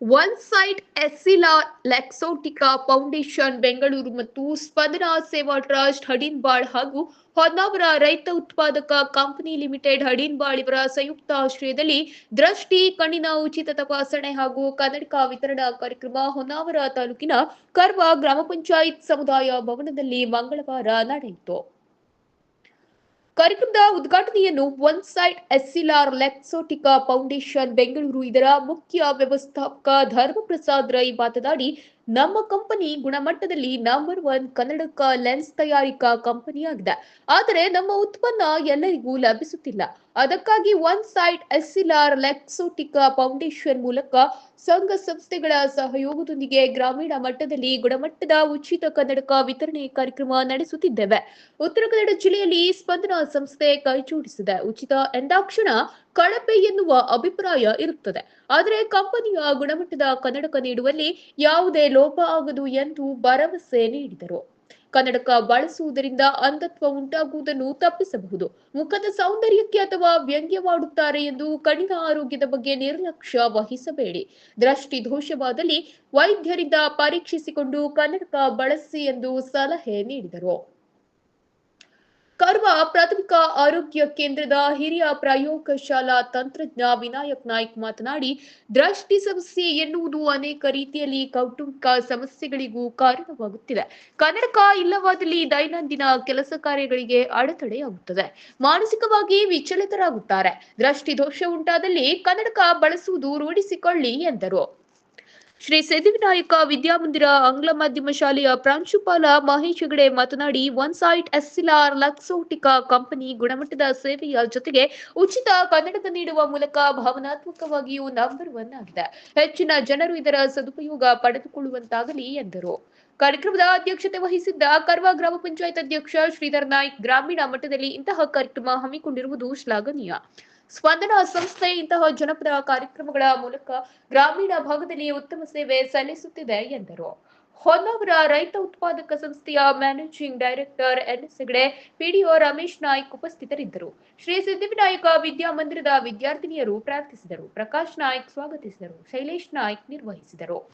OneSight Essilor Luxottica foundation Bengaluru ಮತ್ತು ಸ್ಪಂದನಾ ಸೇವಾ trust ಹಡಿನ್ಬಾಳ್ ಹಾಗೂ ಹೊನ್ನಾವರ ರೈತ ಉತ್ಪಾದಕ ಕಂಪನಿ ಲಿಮಿಟೆಡ್ ಹಡಿನ್ಬಾಳ್ ಇವರ ಸಂಯುಕ್ತ ಆಶ್ರಯದಲ್ಲಿ ದೃಷ್ಟಿ, ಕಣ್ಣಿನ ಉಚಿತ ತಪಾಸಣೆ ಹಾಗೂ ಕನ್ನಡಕ ವಿತರಣಾ ಕಾರ್ಯಕ್ರಮ ಹೊನ್ನಾವರ ತಾಲೂಕಿನ ಕರ್ವ ಗ್ರಾಮ ಪಂಚಾಯತ್ ಸಮುದಾಯ ಭವನದಲ್ಲಿ ಮಂಗಳವಾರ ನಡೆಯಿತು. ಕಾರ್ಯಕ್ರಮದ ಉದ್ಘಾಟನೆಯನ್ನು OneSight Essilor Luxottica foundation Bengaluru ಇದರ ಮುಖ್ಯ ವ್ಯವಸ್ಥಾಪಕ ಧರ್ಮಪ್ರಸಾದ್ ರೈ ಮಾತನಾಡಿ ನಮ್ಮ ಕಂಪನಿ ಗುಣಮಟ್ಟದಲ್ಲಿ ನಂಬರ್ ಒನ್ ಕನ್ನಡಕ ಲೆನ್ಸ್ ತಯಾರಿಕಾ ಕಂಪನಿಯಾಗಿದೆ. ಆದರೆ ನಮ್ಮ ಉತ್ಪನ್ನ ಎಲ್ಲರಿಗೂ ಲಭಿಸುತ್ತಿಲ್ಲ. ಅದಕ್ಕಾಗಿ OneSight Essilor Luxottica foundation ಮೂಲಕ ಸಂಘ ಸಂಸ್ಥೆಗಳ ಸಹಯೋಗದೊಂದಿಗೆ ಗ್ರಾಮೀಣ ಮಟ್ಟದಲ್ಲಿ ಗುಣಮಟ್ಟದ ಉಚಿತ ಕನ್ನಡಕ ವಿತರಣೆ ಕಾರ್ಯಕ್ರಮ ನಡೆಸುತ್ತಿದ್ದೇವೆ. ಉತ್ತರ ಕನ್ನಡ ಜಿಲ್ಲೆಯಲ್ಲಿ ಸ್ಪಂದನ ಸಂಸ್ಥೆ ಕೈಜೋಡಿಸಿದೆ. ಉಚಿತ ಎಂದಾಕ್ಷಣ ಕಳಪೆ ಎನ್ನುವ ಅಭಿಪ್ರಾಯ ಇರುತ್ತದೆ. ಆದರೆ ಕಂಪನಿಯ ಗುಣಮಟ್ಟದ ಕನ್ನಡಕ ನೀಡುವಲ್ಲಿ ಯಾವುದೇ ಲೋಪ ಆಗದು ಎಂದು ಭರವಸೆ ನೀಡಿದರು. ಕನ್ನಡಕ ಬಳಸುವುದರಿಂದ ಅಂಧತ್ವ ಉಂಟಾಗುವುದನ್ನು ತಪ್ಪಿಸಬಹುದು. ಮುಖದ ಸೌಂದರ್ಯಕ್ಕೆ ಅಥವಾ ವ್ಯಂಗ್ಯವಾಡುತ್ತಾರೆ ಎಂದು ಕಣ್ಣಿನ ಆರೋಗ್ಯದ ಬಗ್ಗೆ ನಿರ್ಲಕ್ಷ್ಯ ವಹಿಸಬೇಡಿ. ದೃಷ್ಟಿ ದೋಷವಾದಲ್ಲಿ ವೈದ್ಯರಿಂದ ಪರೀಕ್ಷಿಸಿಕೊಂಡು ಕನ್ನಡಕ ಬಳಸಿ ಎಂದು ಸಲಹೆ ನೀಡಿದರು. ಕರ್ವ ಪ್ರಾಥಮಿಕ ಆರೋಗ್ಯ ಕೇಂದ್ರದ ಹಿರಿಯ ಪ್ರಯೋಗಶಾಲಾ ತಂತ್ರಜ್ಞ ವಿನಾಯಕ್ ನಾಯ್ಕ್ ಮಾತನಾಡಿ, ದೃಷ್ಟಿ ಸಮಸ್ಯೆ ಎನ್ನುವುದು ಅನೇಕ ರೀತಿಯಲ್ಲಿ ಕೌಟುಂಬಿಕ ಸಮಸ್ಯೆಗಳಿಗೂ ಕಾರಣವಾಗುತ್ತಿದೆ. ಕನ್ನಡಕ ಇಲ್ಲವಾದಲ್ಲಿ ದೈನಂದಿನ ಕೆಲಸ ಕಾರ್ಯಗಳಿಗೆ ಅಡೆತಡೆಯಾಗುತ್ತದೆ. ಮಾನಸಿಕವಾಗಿ ವಿಚಲಿತರಾಗುತ್ತಾರೆ. ದೃಷ್ಟಿ ದೋಷ ಉಂಟಾದಲ್ಲಿ ಕನ್ನಡಕ ಬಳಸುವುದು ರೂಢಿಸಿಕೊಳ್ಳಿ ಎಂದರು. ಶ್ರೀ ಸಿದ್ಧಿವಿನಾಯಕ ವಿದ್ಯಾಮಂದಿರ ಆಂಗ್ಲ ಮಾಧ್ಯಮ ಶಾಲೆಯ ಪ್ರಾಂಶುಪಾಲ ಮಹೇಶ್ ಹೆಗಡೆ ಮಾತನಾಡಿ, OneSight Essilor Luxottica company ಗುಣಮಟ್ಟದ ಸೇವೆಯ ಜೊತೆಗೆ ಉಚಿತ ಕನ್ನಡಕ ನೀಡುವ ಮೂಲಕ ಭಾವನಾತ್ಮಕವಾಗಿಯೂ ನಂಬರ್ ಒನ್ ಆಗಿದೆ. ಹೆಚ್ಚಿನ ಜನರು ಇದರ ಸದುಪಯೋಗ ಪಡೆದುಕೊಳ್ಳುವಂತಾಗಲಿ ಎಂದರು. ಕಾರ್ಯಕ್ರಮದ ಅಧ್ಯಕ್ಷತೆ ವಹಿಸಿದ್ದ ಕರ್ವ ಗ್ರಾಮ ಪಂಚಾಯತ್ ಅಧ್ಯಕ್ಷ ಶ್ರೀಧರ್ ನಾಯ್ಕ್ ಗ್ರಾಮೀಣ ಮಟ್ಟದಲ್ಲಿ ಇಂತಹ ಕಾರ್ಯಕ್ರಮ ಹಮ್ಮಿಕೊಂಡಿರುವುದು ಶ್ಲಾಘನೀಯ. ಸ್ಪಂದನ ಸಂಸ್ಥೆ ಇಂತಹ ಜನಪದ ಕಾರ್ಯಕ್ರಮಗಳ ಮೂಲಕ ಗ್ರಾಮೀಣ ಭಾಗದಲ್ಲಿ ಉತ್ತಮ ಸೇವೆ ಸಲ್ಲಿಸುತ್ತಿದೆ ಎಂದರು. ಹೊನ್ನಾವರ ರೈತ ಉತ್ಪಾದಕ ಸಂಸ್ಥೆಯ managing director N Hegde, PDO Ramesh Naik ಉಪಸ್ಥಿತರಿದ್ದರು. ಶ್ರೀ ಸಿದ್ಧಿವಿನಾಯಕ ವಿದ್ಯಾಮಂದಿರದ ವಿದ್ಯಾರ್ಥಿನಿಯರು ಪ್ರಾರ್ಥಿಸಿದರು. ಪ್ರಕಾಶ್ ನಾಯ್ಕ್ ಸ್ವಾಗತಿಸಿದರು. ಶೈಲೇಶ್ ನಾಯ್ಕ್ ನಿರ್ವಹಿಸಿದರು.